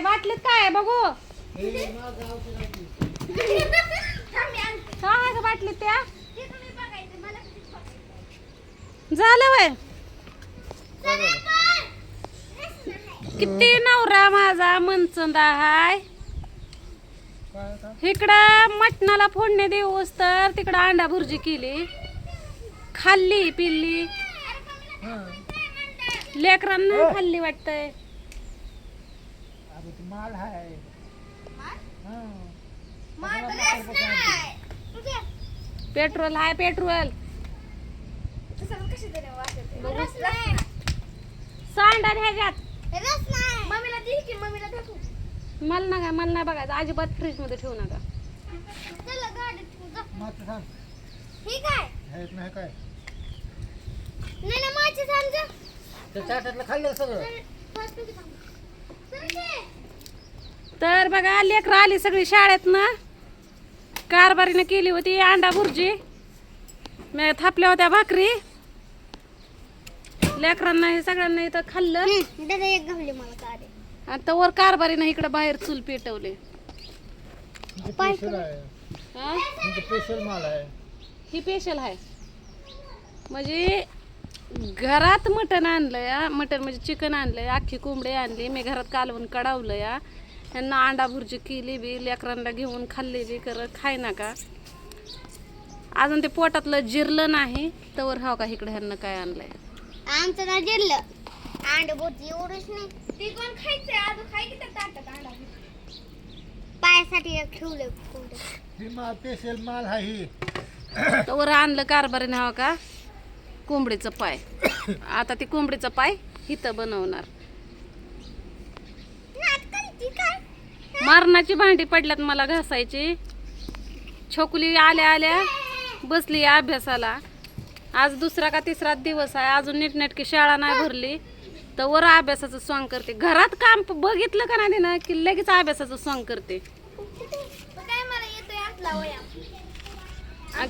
बाटलीत काय? आहे बघू काय आहे का बाटलीत त्या झालं वय. किती नवरा माझा मनचंदा हाय. इकडं मटणाला फोडणे देऊस तर तिकडं अंडा भुर्जी केली. खाल्ली पिल्ली. लेकरांना खाल्ली वाटतंय. माल आहे. पेट्रोल हाय पेट्रोल. सांडा ह्याच्यात. मम्मीला दे की मम्मीला दाखव. मला ना काय मला नाही बघायचं. अजिबात फ्रीजमध्ये ठेवू नका. चला. मात्र सांग. हे काय? नाही काय. नाही ना माझी समजा ते खाल्लं सगळं. तर बघा लेकरं आली सगळी शाळेत ना कारभारीने केली होती अंडा भुर्जी. मी थापल्या होत्या भाकरी. लेकरांना हे सगळ्यांना इथं खाल्लं. दादा एक घावली मला गाडी आणि तवर कारभारीनं इकडं बाहेर चूल पेटवले. ही? पेशल आहे. म्हणजे घरात मटण आणलं या मटण म्हणजे चिकन आणलंय अख्खी कोंबडी आणली मी घरात कालवून कडावलं या ह्यांना अंडा भुर्जी केली बी लेकरांना घेऊन खाल्ली बी करत खाय नका. अजून ते पोटातलं जिरलं नाही तवर हाव का इकडे ह्यांना काय आणलंय? आमचं ना जिरलं. अंड बोटी एवढंच नाही. ते कोण खायचंय? अजून खाय की त्या ताटात अंडा पायासाठी एक ठेवलं. ही माल स्पेशल माल आहे. ही तवर आणलं कारभारीने हाव का? कोंबडीचं पाय. आता ती कोंबडीचं पाय इथं बनवणार. मारणाची भांडी पडल्यात मला घासायची. छोकुली आल्या आल्या बसली अभ्यासाला. आज दुसरा का तिसरा दिवस आहे. अजून नीटनेटकी शाळा नाही भरली. तर वर अभ्यासाचं सॉंग करते. घरात काम बघितलं का नाही ना की लगेच अभ्यासाचं सॉंग करते.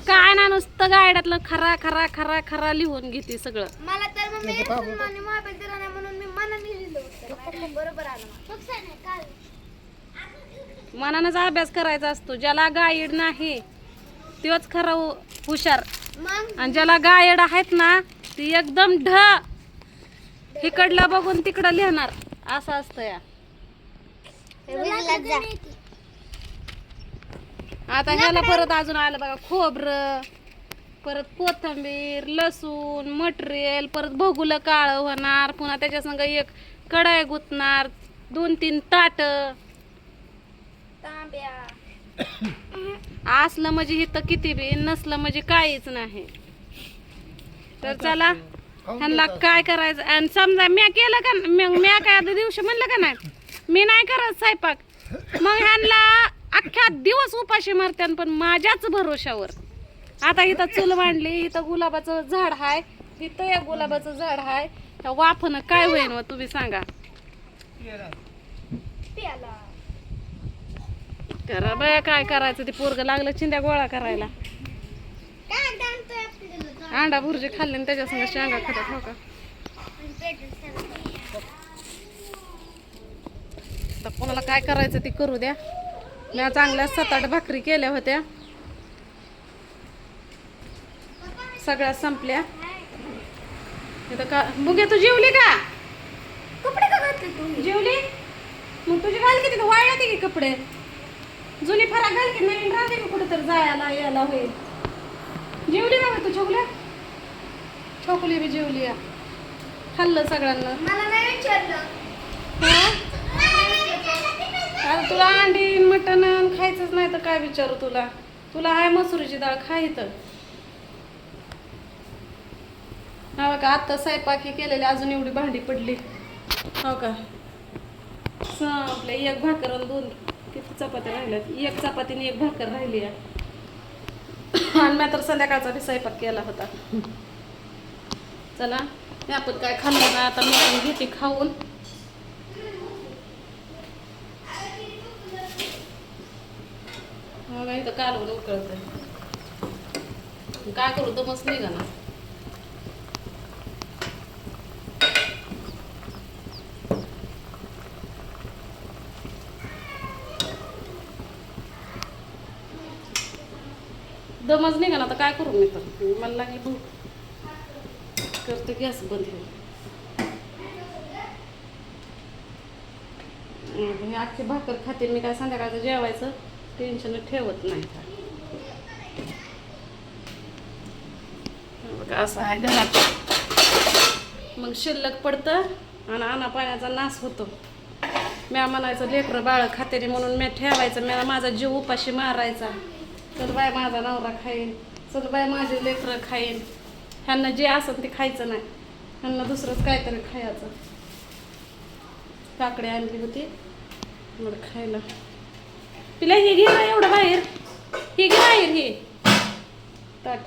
काय ना नुसतं गाड्यातलं खरा खरा खरा खरा लिहून घेते सगळं. मला तर मम्मी आणि मोबाईल दिला नाही म्हणून मी मनाने लिहिलं होतं. बरोबर आलं मला. नाही काल. मनानंच अभ्यास करायचा असतो. ज्याला गाईड नाही तोच खरा हुशार. मग? आणि ज्याला गायड आहेत ना ती एकदम ढ. इकडलं बघून तिकडं लिहिणार. असं असतं या. आता ह्याला परत अजून आलं बघा खोबरं परत कोथंबीर लसूण मटेरियल परत भगुलं काळं होणार. पुन्हा त्याच्या संग एक कढाई गुतणार दोन तीन ताट. तांब्या. असलं म्हणजे इथं किती बी नसलं म्हणजे काहीच नाही. तर चला ह्यांना काय करायचं? आणि समजा म्या केलं का मग म्या काय आता दिवशी म्हणलं का नाही? मी नाही करत स्वयंपाक. मग ह्यांना अख्ख्या दिवस उपाशी मारत्यान पण माझ्याच भरोशावर. आता इथं चूल मांडली इथं गुलाबाचं झाड आहे इथं या गुलाबाचं झाड आहे त्या वाफनं काय होईन व तुम्ही सांगा. करा बया काय करायचं? ते पोरग लागलं चिंध्या गोळा करायला. अंडा भुर्जी खाल्ली आणि त्याच्या संग शेंगा खातात हो का? तर कोणाला काय करायचं ते करू द्या. मी चांगल्या सात आठ भाकरी केल्या होत्या. सगळ्या संपल्या. का बुगे तू जेवली का? कपडे का घातले तू जेवली? मग तुझी घाल की तिथं वाळले की कपडे? जुनी फराक घाल की नवीन राहते की कुठं तर जायला यायला होईल. जेवली का तू छोकल्या? छोकली बी जेवली या. खाल्लं सगळ्यांना. मला नाही विचारलं? अरे तुला अंडी मटण खायचंच नाही तर काय विचारू तुला? तुला आहे मसुरीची डाळ खा तर हा का? आत्ता स्वयंपाकी केलेली अजून एवढी भांडी पडली. हो का? संपले. एक भाकर आणि दोन किती चपात्या राहिल्यात? एक चपातीने एक भाकर राहिली आहे. आणि मी तर संध्याकाळचा बी स्वयंपाक केला होता. चला मी आपण काय खाल्लं ना आता मी घेते खाऊन. बघा तर कालवून उकळत काय करू दमच नाही ना? दमच नाही ना? तर काय करू मी तर? मला लागेल बघ करते गॅस बंद ठेवून मी भाकर खाते मी काय संध्याकाळचं जेवायचं? टेन्शन ठेवत नाही. बघा असं आहे घरात. मग शिल्लक पडतं आणि आना पाण्याचा नाश होतो. म्या म्हणायचं लेकरं बाळ खातेरी म्हणून म्या ठेवायचं. म्या माझा जीव उपाशी मारायचा. चल बाय माझा नवरा खाईन. चल बाय माझे लेकरं खाईन. ह्यांना जे असं ते खायचं नाही. ह्यांना दुसरंच काहीतरी खायचं. काकडे आणली होती. मग खायला. तिला हे घे ना एवढं बाहेर. हे घे बाहेर हे. ताट.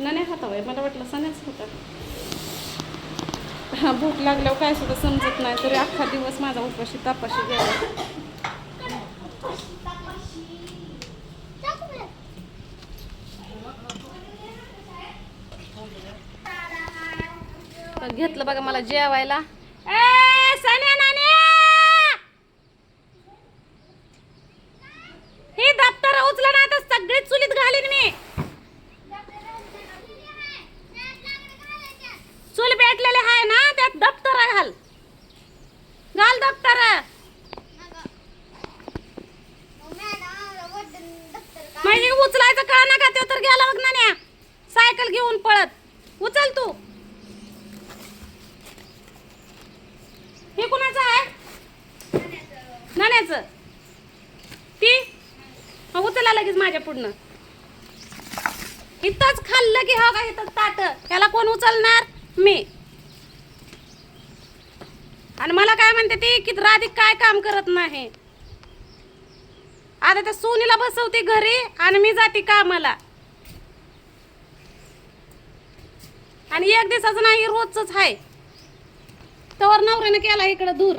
नाही खाता बाई मला वाटलं सण्याच होता हा भूक लागल्यावर काय सुद्धा समजत नाही तरी अख्खा दिवस माझा उपाशी तापाशी गेला. घेतलं बघा मला जेवायला. ए सण्या हे ना आता चुलीत मी. चूल ना त्यात घाल. घाल म्हणजे उचलायचं का नका ते तर गेला बघ ना सायकल घेऊन पळत. उचल तू. हे कुणाचं आहे? नाण्याचं. ती? उचला लगेच माझ्या पुढनं. इथंच खाल्लं की हा का इथं ताट? त्याला कोण उचलणार? मी. आणि मला काय म्हणते ती की राधिक काय काम करत नाही? आता त्या सोनीला बसवते घरी आणि मी जाते कामाला. आणि एक दिवसाचं नाही रोजच आहे तवर नवऱ्यानं केला इकडं दूर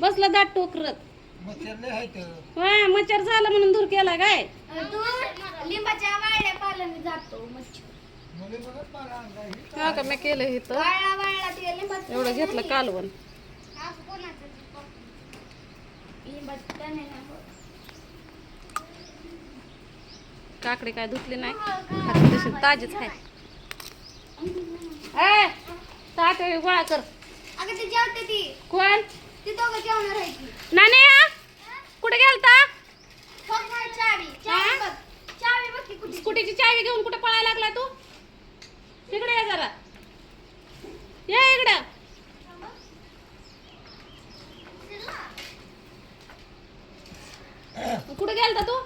बसला दाट टोकरत मच्छर लय हा मच्छर झालं म्हणून दूर केला काय? लिंबाच्या वाळल्या पाल्याने जातो मच्छर. मुली म्हणत मला आणला ही. हा का मी केलं इथं वाळला वाळला ते लिंबाचं एवढं घेतलं कालवण. असं कोणाचं ते पप्पा. लिंबाचं तण आहे ना, हो. काकडे काय धुतले नाही? खाते तशी ताजीच आहे ए! ताट गोळा कर. अगं ते जेवते ती. कोण? ती दोघं जेवणार आहे ती नाने कुठे गेलता? बघ ना चावी. चावी बघ. चावी बघ ती कुठे. स्कूटीची चावी घेऊन कुठे पळायला लागला तू? इकडे ये जरा. ये इकडं. कुठे गेलता तू?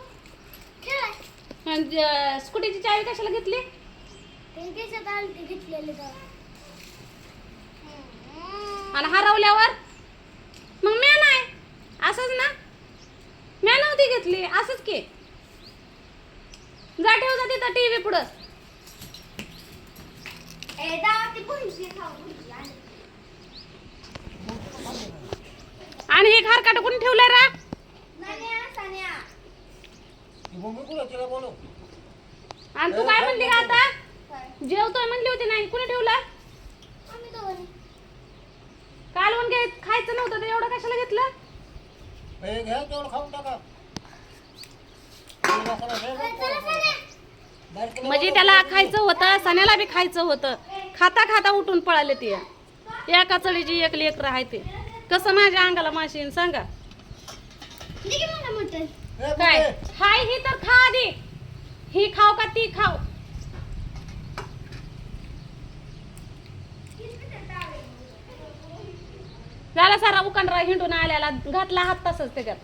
स्कूटीची चावी कशाला घेतली? त्यांच्यात आली ती घेतलेली का आणि हरवल्यावर? मग म्या नाही. असंच ना? म्या नव्हती घेतली. असंच की. जा ठेव जा तिथं पुढं. खाऊ भुंजी आली. आणि हे खारकाट कोणी ठेवलंय रा? आणि तू काय म्हणली का आता? जेवतोय म्हणली होती नाही. कुणी ठेवला. कालवण घे खायचं नव्हतं तर एवढं कशाला घेतलं? हे घ्या तेवढं खाऊन टाका. हे म्हणजे. त्याला खायचं होतं सण्याला बी खायचं होतं. खाता खाता उठून पळाले ते. एका चळीची एक लेकर आहे ते. कसं माझ्या अंगाला माशी येईन सांगा. हे काय? हाय ही तर खा आधी. ही खाऊ का ती खाऊ? झाला सारा उकांडरा हिंडून आल्याला घातला हात तसंच त्याच्यात.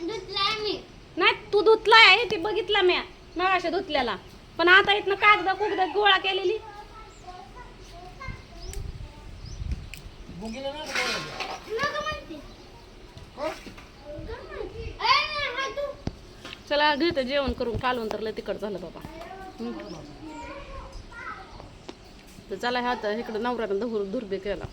धुतलाय मी. नाही तू धुतलाय ते बघितला म्या मगाशी धुतल्याला. पण आता इथनं कागद कुगद गोळा केलेली. हा. चला घेतं जेवण करून कालवून तर लय तिकड झालं बाबा. तर चला ह्या आता इकडं नवऱ्यानं धुर दुर्बे केला.